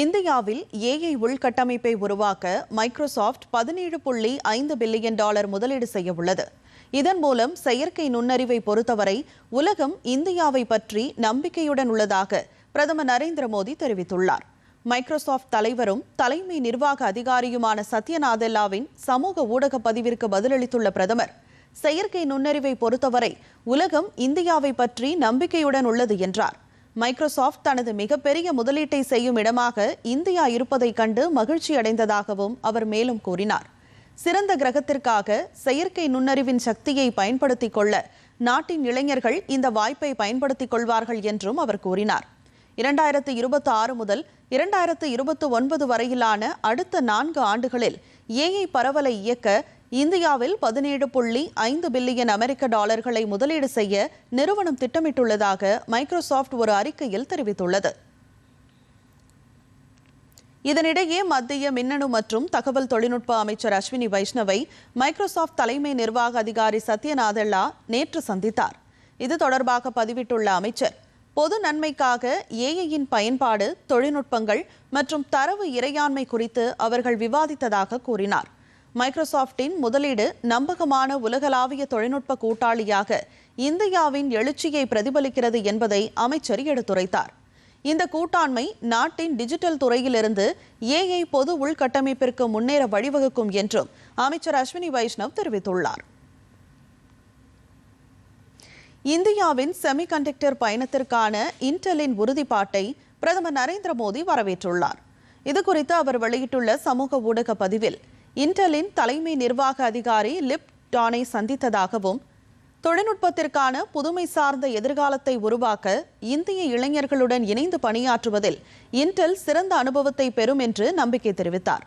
இந்தியாவில் ஏஐ உள்கட்டமைப்பை உருவாக்க மைக்ரோசாஃப்ட் பதினேழு புள்ளி ஐந்து பில்லியன் டாலர் முதலீடு செய்ய உள்ளது. இதன் மூலம் செயற்கை நுண்ணறிவை பொறுத்தவரை உலகம் இந்தியாவை பற்றி நம்பிக்கையுடன் உள்ளதாக பிரதமர் நரேந்திர மோடி தெரிவித்துள்ளார். மைக்ரோசாஃப்ட் தலைவரும் தலைமை நிர்வாக அதிகாரியுமான சத்யநாதெல்லாவின் சமூக ஊடக பதிவிற்கு பதிலளித்துள்ள பிரதமர் செயற்கை நுண்ணறிவை பொறுத்தவரை உலகம் இந்தியாவை பற்றி நம்பிக்கையுடன் உள்ளது என்றார். மைக்ரோசாஃப்ட் தனது மிகப்பெரிய முதலீட்டை செய்யும் இடமாக இந்தியா இருப்பதைக் கண்டு மகிழ்ச்சி அடைந்ததாகவும் அவர் மேலும் கூறினார். சிறந்த கிரகத்திற்காக செயற்கை நுண்ணறிவின் சக்தியை பயன்படுத்திக் கொள்ள நாட்டின் இளைஞர்கள் இந்த வாய்ப்பை பயன்படுத்திக் கொள்வார்கள் என்றும் அவர் கூறினார். இரண்டாயிரத்து இருபத்தி ஆறு முதல் இரண்டாயிரத்து இருபத்தி ஒன்பது வரையிலான அடுத்த நான்கு ஆண்டுகளில் ஏஐ பரவலை இயக்க இந்தியாவில் பதினேழு புள்ளி ஐந்து பில்லியன் அமெரிக்க டாலர்களை முதலீடு செய்ய நிறுவனம் திட்டமிட்டுள்ளதாக மைக்ரோசாஃப்ட் ஒரு அறிக்கையில் தெரிவித்துள்ளது. இதனிடையே மத்திய மின்னணு மற்றும் தகவல் தொழில்நுட்ப அமைச்சர் அஸ்வினி வைஷ்ணவை மைக்ரோசாஃப்ட் தலைமை நிர்வாக அதிகாரி சத்யநாதல்லா நேற்று சந்தித்தார். இது தொடர்பாக பதிவிட்டுள்ள அமைச்சர் பொது நன்மைக்காக ஏஐயின் பயன்பாடு தொழில்நுட்பங்கள் மற்றும் தரவு இறையாண்மை குறித்து அவர்கள் விவாதித்ததாக கூறினார். மைக்ரோசாப்டின் முதலீடு நம்பகமான உலகளாவிய தொழில்நுட்ப கூட்டாளியாக இந்தியாவின் எழுச்சியை பிரதிபலிக்கிறது என்பதை அமைச்சர் எடுத்துரைத்தார். இந்த கூட்டாண்மை நாட்டின் டிஜிட்டல் துறையிலிருந்து ஏஐ பொது உள்கட்டமைப்பிற்கு முன்னேற வழிவகுக்கும் என்றும் அமைச்சர் அஸ்வினி வைஷ்ணவ் தெரிவித்துள்ளார். இந்தியாவின் செமிகண்டக்டர் பயணத்திற்கான இன்டெலின் உறுதிப்பாட்டை பிரதமர் நரேந்திர மோடி வரவேற்றுள்ளார். இதுகுறித்து அவர் வெளியிட்டுள்ள சமூக ஊடக பதிவில் இன்டெலின் தலைமை நிர்வாக அதிகாரி லிப் டானை சந்தித்ததாகவும் தொழில்நுட்பத்திற்கான புதுமை சார்ந்த எதிர்காலத்தை உருவாக்க இந்திய இளைஞர்களுடன் இணைந்து பணியாற்றுவதில் இன்டெல் சிறந்த அனுபவத்தை பெறும் என்று நம்பிக்கை தெரிவித்தார்.